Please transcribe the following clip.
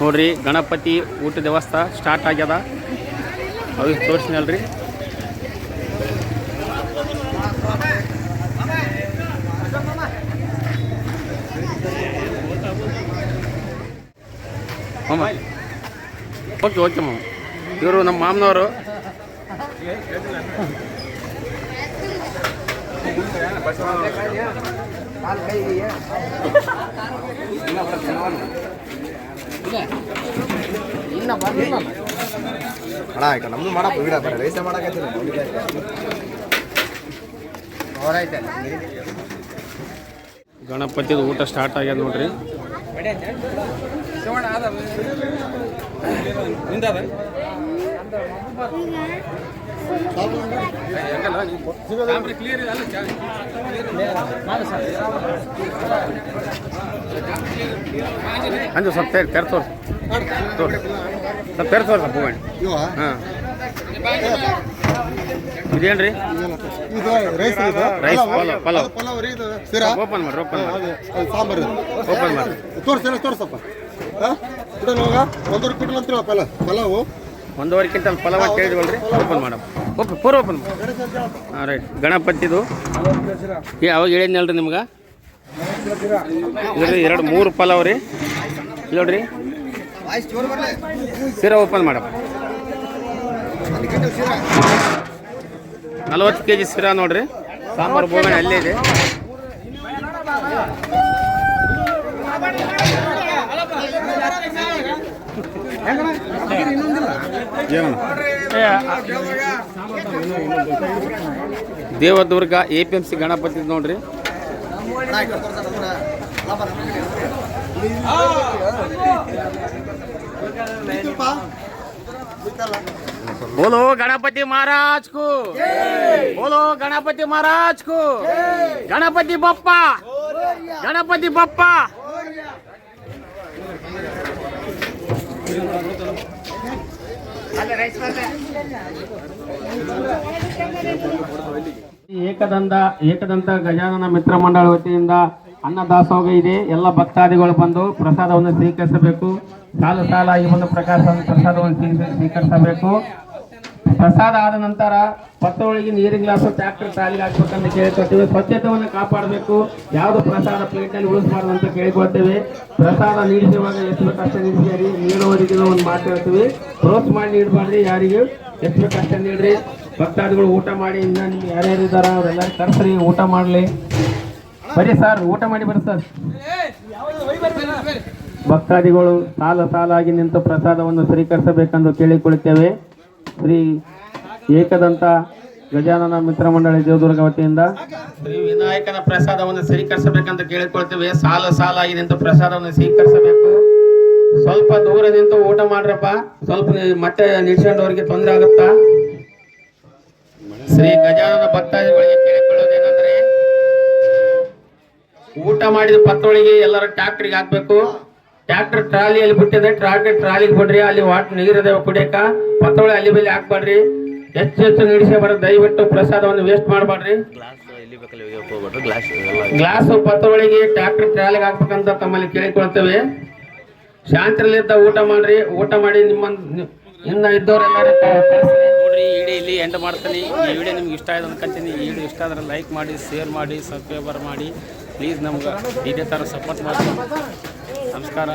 ನೋಡ್ರಿ ಗಣಪತಿ ಊಟ ವ್ಯವಸ್ಥೆ ಸ್ಟಾರ್ಟ್ ಆಗ್ಯದ. ತೋರಿಸಿನಲ್ರಿ. ಅಲ್ರಿ ಓಕೆ ಓಕೆ ಮಾಮ. ಇವರು ನಮ್ಮ ಮಾಮನವರು. ಅಣ್ಣ ಆಯ್ತು ನಮ್ದು ಮಾಡಪ್ಪ ಬಿಡ ಬರ. ರೈಸ ಮಾಡಕತ್ತಿಲ್ಲ ಗಣಪತಿದು ಊಟ ಸ್ಟಾರ್ಟ್ ಆಗ್ಯದ ನೋಡ್ರಿ. ಅಂದು ಸ್ವಲ್ಪ ತೆರ್ ತೆರೆ ತೋರಿಸಿ ತೋರ್ಸಿ ಸ್ವಲ್ಪ ತೆರೆ ತೋರಿಸ ಇವ? ಹಾಂ. ಇದೇನ್ರಿ? ಇದು ರೈಸ್ ಇದು? ರೈಸ್ ಪಲಾವ್ ಪಲಾವ್ ಪಲಾವ್. ರೀ ಇದು? ಸಿರಾ ಓಪನ್ ಮಾಡ್ರಿ ಓಪನ್ ಮಾಡಿ ಸಾಂಬಾರು ಓಪನ್ ಮಾಡಿ ತೋರ್ಸಲ್ಲ ತೋರ್ಸಪ್ಪ ಹಾಂ? ಇದನ್ನು ಹೋಗ ಒಂದು ಕ್ವಿಂಟಲ್ ಅಂತೀವ ಪಲಾವ್ ಪಲಾವು. ಒಂದೂವರೆ ಕ್ವಿಂಟಲ್ ಫಲವ ಕೇಳಿದ್ವಲ್ರಿ? ಓಪನ್ ಮಾಡಮ್ ಓಪನ್ ಫೋರ್ ಓಪನ್ ಹಾಂ ರೈಟ್ ಗಣಪತಿದು. ಏ ಅವಾಗ ರೀ ನಿಮ್ಗೆ? ಇದ್ರಿ ಎರಡು ಮೂರು ಪಲಾವ್ ರೀ ನೋಡ್ರಿ. ಸೀರಾ ಓಪನ್ ಮಾಡಪ್ಪ ನಲವತ್ತು ಕೆ ಜಿ ಸಿರಾ ನೋಡ್ರಿ. ಸಾಂಬಾರು ಬೋಗಣೆ ಅಲ್ಲೇ ಇದೆ. Devadurga A P M C Ganapati ನೋಡ್ರಿ. ಬೋಲೋ ಗಣಪತಿ ಮಹಾರಾಜ್ ಕು ಬೋಲೋ ಗಣಪತಿ ಮಹಾರಾಜ್ ಕು ಗಣಪತಿ ಬಪ್ಪ. ಗಣಪತಿ ಬಪ್ಪ. ಏಕದಂತ ಏಕದಂತ ಗಜಾನನ ಮಿತ್ರ ಮಂಡಳ ವತಿಯಿಂದ ಅನ್ನ ದಾಸೋಹ ಇದೆ. ಎಲ್ಲ ಭಕ್ತಾದಿಗಳು ಬಂದು ಪ್ರಸಾದವನ್ನು ಸ್ವೀಕರಿಸಬೇಕು. ಸಾಲು ಸಾಲಾಗಿ ಬಂದು ಪ್ರಕಾಶವನ್ನು ಪ್ರಸಾದವನ್ನು ಸ್ವೀಕ- ಸ್ವೀಕರಿಸಬೇಕು. ಪ್ರಸಾದ ಆದ ನಂತರ ಪತ್ತೊಳಗೆ ನೀರಿನ ಗ್ಲಾಸು ಟ್ರ್ಯಾಕ್ಟರ್ ಟ್ರಾಲಿಗೆ ಹಾಕ್ಬೇಕಂತ ಕೇಳ್ಕೊಳ್ತೀವಿ. ಸ್ವಚ್ಛತೆಯನ್ನು ಕಾಪಾಡಬೇಕು. ಯಾವುದು ಪ್ರಸಾದ ಪ್ಲೇಟಲ್ಲಿ ಉಳಿಸಬಾರ್ದು ಅಂತ ಕೇಳಿಕೊಳ್ತೇವೆ. ಪ್ರಸಾದ ನೀಡಿಸುವಾಗ ಎಷ್ಟು ಬೇಕಷ್ಟ ನೀಡಿ ನೀಡುವವರಿಗೆ ಒಂದು ಮಾತು ಹೇಳ್ತೀವಿ. ಕ್ರೋಸ್ ಮಾಡಿ ನೀಡಬಾರ್ದು ಯಾರಿಗೂ. ಎಷ್ಟು ಬೇಕಷ್ಟೇ ನೀಡ್ರಿ. ಭಕ್ತಾದಿಗಳು ಊಟ ಮಾಡಿ, ಇನ್ನ ನಿಮ್ಗೆ ಯಾರ್ಯಾರು ಇದ್ದಾರ ಅವರೆಲ್ಲ ಕರ್ಸ್ರಿ, ಊಟ ಮಾಡಲಿ. ಬರೀ ಸರ್ ಊಟ ಮಾಡಿ ಬರ್ರಿ ಸರ್ ಭಕ್ತಾದಿಗಳು ಸಾಲ ಸಾಲಾಗಿ ನಿಂತು ಪ್ರಸಾದವನ್ನು ಸ್ವೀಕರಿಸಬೇಕೆಂದು ಕೇಳಿಕೊಳ್ಳುತ್ತೇವೆ. ಶ್ರೀ ಏಕದಂತ ಗಜಾನನ ಮಿತ್ರ ಮಂಡಳಿ ದೇವದುರ್ಗ ವತಿಯಿಂದ ಶ್ರೀ ವಿನಾಯಕನ ಪ್ರಸಾದವನ್ನು ಸ್ವೀಕರಿಸಬೇಕಂತ ಕೇಳಿಕೊಳ್ತೇವೆ. ಸಾಲ ಸಾಲ ಆಗಿದೆ ಅಂತ ಪ್ರಸಾದವನ್ನು ಸ್ವೀಕರಿಸಬೇಕು. ಸ್ವಲ್ಪ ದೂರ ನಿಂತು ಊಟ ಮಾಡ್ರಪ್ಪ. ಸ್ವಲ್ಪ ಮತ್ತೆ ನಿಲ್ಸ್ಕೊಂಡವ್ರಿಗೆ ತೊಂದರೆ ಆಗುತ್ತಾ? ಶ್ರೀ ಗಜಾನನ ಭಕ್ತಾದಿಗಳಿಗೆ ಕೇಳಿಕೊಳ್ಳೋದೇನೆಂದ್ರೆ, ಊಟ ಮಾಡಿದ ಪತ್ತೊಳಿಗೆ ಎಲ್ಲರೂ ಟ್ಯಾಕ್ಟ್ರಿಗೆ ಹಾಕ್ಬೇಕು. ಟ್ರ್ಯಾಕ್ಟರ್ ಟ್ರಾಲಿಯಲ್ಲಿ ಬಿಟ್ಟಿದೆ. ಟ್ರಾಕ್ಟರ್ ಟ್ರಾಲಿಗೆ ಬಿಡ್ರಿ ಅಲ್ಲಿ ವಾಟ್ ನೀರಿದೆ ಕುಡಿಯಕ ಪತ್ತೊಳೆ ಅಲ್ಲಿ ಬೆಲೆ ಹಾಕ್ಬಾಡ್ರಿ ಹೆಚ್ಚು ಹೆಚ್ಚು ನೀಡಿಸಬೇಡ ದಯವಿಟ್ಟು ಪ್ರಸಾದವನ್ನು ವೇಸ್ಟ್ ಮಾಡಬೇಡ್ರಿ ಗ್ಲಾಸ್ ಪತ್ತೊಳಿಗೆ ಟ್ರ್ಯಾಕ್ಟರ್ ಟ್ರಾಲಿಗೆ ಹಾಕ್ಬೇಕಂತ ತಮ್ಮಲ್ಲಿ ಕೇಳಿಕೊಳ್ತೇವೆ. ಶಾಂತಿಲಿದ್ದ ಊಟ ಮಾಡ್ರಿ. ಊಟ ಮಾಡಿ ನಿಮ್ಮ ಇನ್ನ ಇದ್ದವರೆಲ್ಲರೂ ನೋಡ್ರಿ ಈ ವಿಡಿಯೋ ಇಲ್ಲಿ ಎಂಡ್ ಮಾಡ್ತೀನಿ. ಈ ವಿಡಿಯೋ ನಿಮ್ಗೆ ಇಷ್ಟ ಆಯ್ತು ಅನ್ಕೊಂತೀನಿ. ಈ ವಿಡಿಯೋ ಇಷ್ಟ ಆದ್ರೆ ಲೈಕ್ ಮಾಡಿ ಶೇರ್ ಮಾಡಿ ಸಬ್ಸ್ಕ್ರೈಬರ್ ಮಾಡಿ. ಪ್ಲೀಸ್ ನಮ್ಗೆ ಇದೇ ಥರ ಸಪೋರ್ಟ್ ಮಾಡಿ ನಮಸ್ಕಾರ.